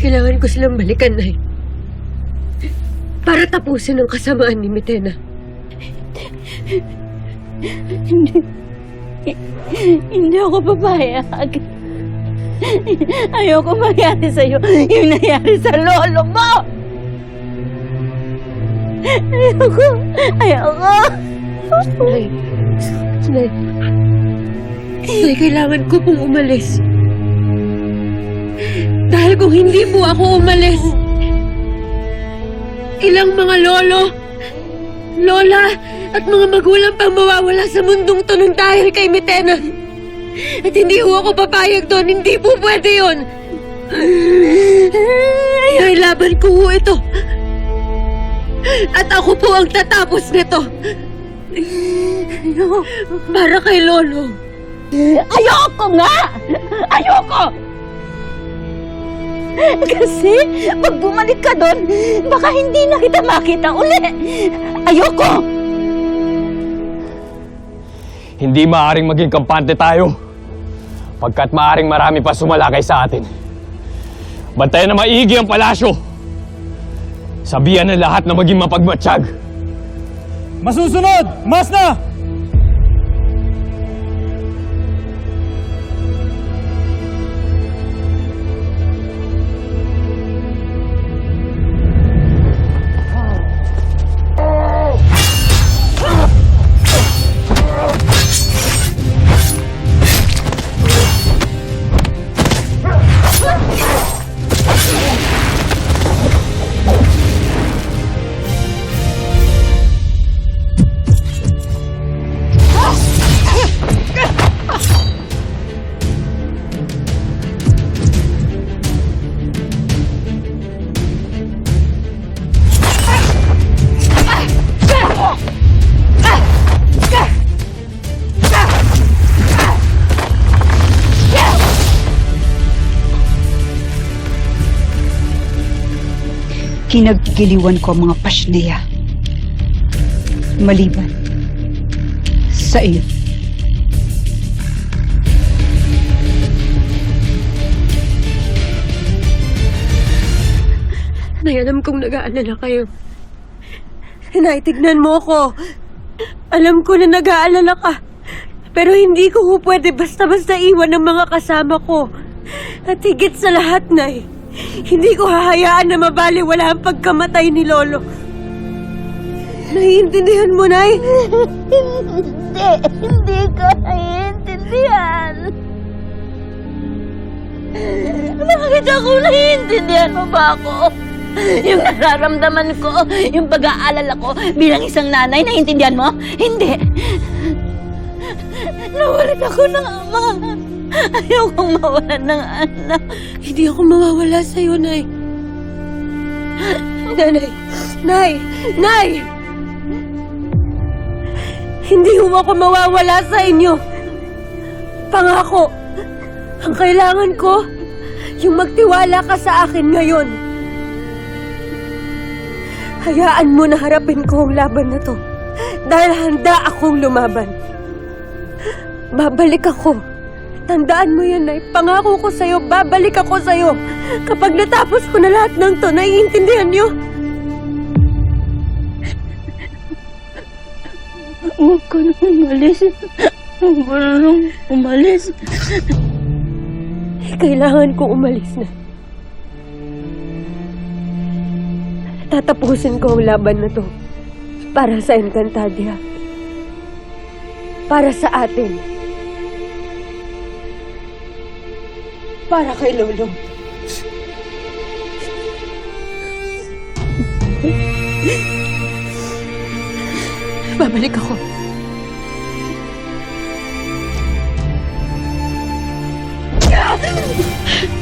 Kailangan ko silang balikan, Nay. Para tapusin ang kasamaan ni Mitena. Hindi. Hindi ako papayag. Ayoko mangyari sa'yo yung nangyari sa lolo mo! Ayoko! Ayoko! Nay. Nay. Nay, kailangan ko pong umalis. Dahil kung hindi po ako umalis, ilang mga lolo, lola, at mga magulang pang mawawala sa mundong to nung dahil kay Mitena. At hindi ho ako papayag doon. Hindi po pwede yun. Ay, laban ko ho ito. At ako po ang tatapos nito. Para kay Lolo. Ayoko nga! Ayoko! Kasi pag bumalik ka doon, baka hindi na kita makita uli. Ayoko! Hindi maaring maging kampante tayo. Pagkat maaring marami pa sumalakay sa atin. Bantayan na maigi ang palasyo. Sabihan ng lahat na maging mapagmatsyag. Masusunod! Mas na! Kinagigiliwan ko ang mga pasneya. Maliban sa iyo. Nay, alam kong nag-aalala kayo. Nay, mo ako. Alam ko na nag-aalala ka. Pero hindi ko ho pwede basta-basta iwan ng mga kasama ko. At higit sa lahat, Nay, hindi ko hahayaan na mabali wala ang pagkamatay ni Lolo. Naiintindihan mo, Nay? Hindi, hindi ko naiintindihan. Bakit ako naiintindihan mo ba ako? Yung nararamdaman ko, yung pag-aalala ko bilang isang nanay, naiintindihan mo? Hindi. Nawalan ako ng ama. Ayokong mawalan ng anak. Hindi ako mawawala sa'yo, Nay. Nanay! Nay! Nay! Hindi ho ako mawawala sa inyo. Pangako, ang kailangan ko, yung magtiwala ka sa akin ngayon. Hayaan mo na harapin ko ang laban na to. Dahil handa akong lumaban. Babalik ako. Tandaan mo yan, Nay. Pangako ko sa'yo, babalik ako sa'yo. Kapag natapos ko na lahat ng to, naiintindihan niyo? Huwag ka na umalis. Huwag ka na umalis. Kailangan ko umalis na. Tatapusin ko ang laban na to. Para sa Encantadia. Para sa atin. Para kay Lolo. Babalik ako.